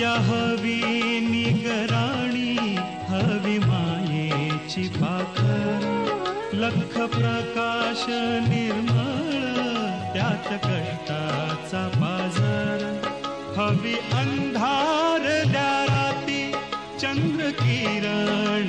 बीजा हवी निगराणी हवी मायेची पाखर. लख प्रकाश निर्मळ त्यात कष्टाचा बाजार हवी अंधार द्या राती चंद्र किरण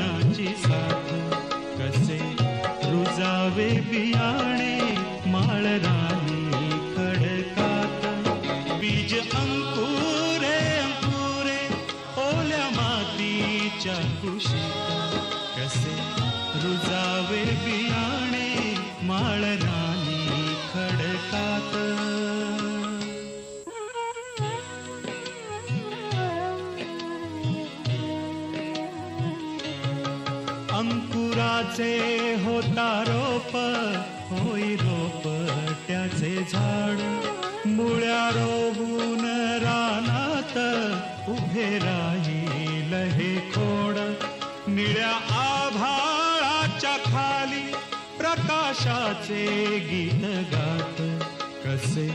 अंकुराचे होता रोप होई रोप त्याचे झाड. मुळ्या रोवून रानात उभे राहील हे खोड. निळ्या आभाळाच्या खाली प्रकाशाचे गीत गात. कसे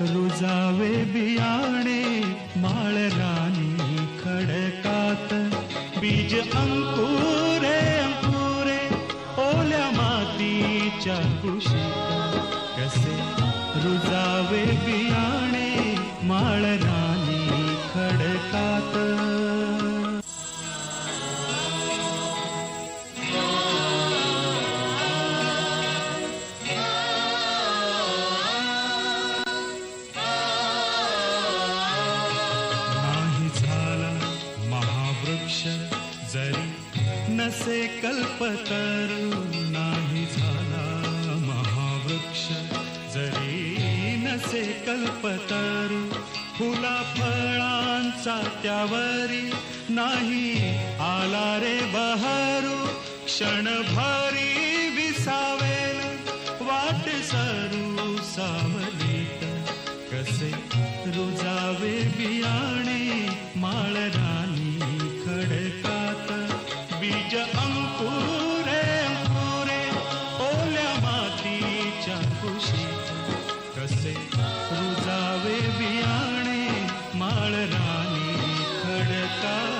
रुजावे बियाणे माळ राणी खडकात. बीज अंकुर मातीच्या कुशीत कसे रुजावे बियाणे माळ राणी खडकात. नाही झाला महावृक्ष जरी नसे कल्पतरू नाही झाला वृक्ष जरी नसे कल्पतरू फुला फळांचा त्यावरी नाही आला रे बहरू क्षणभरी जाने धड़का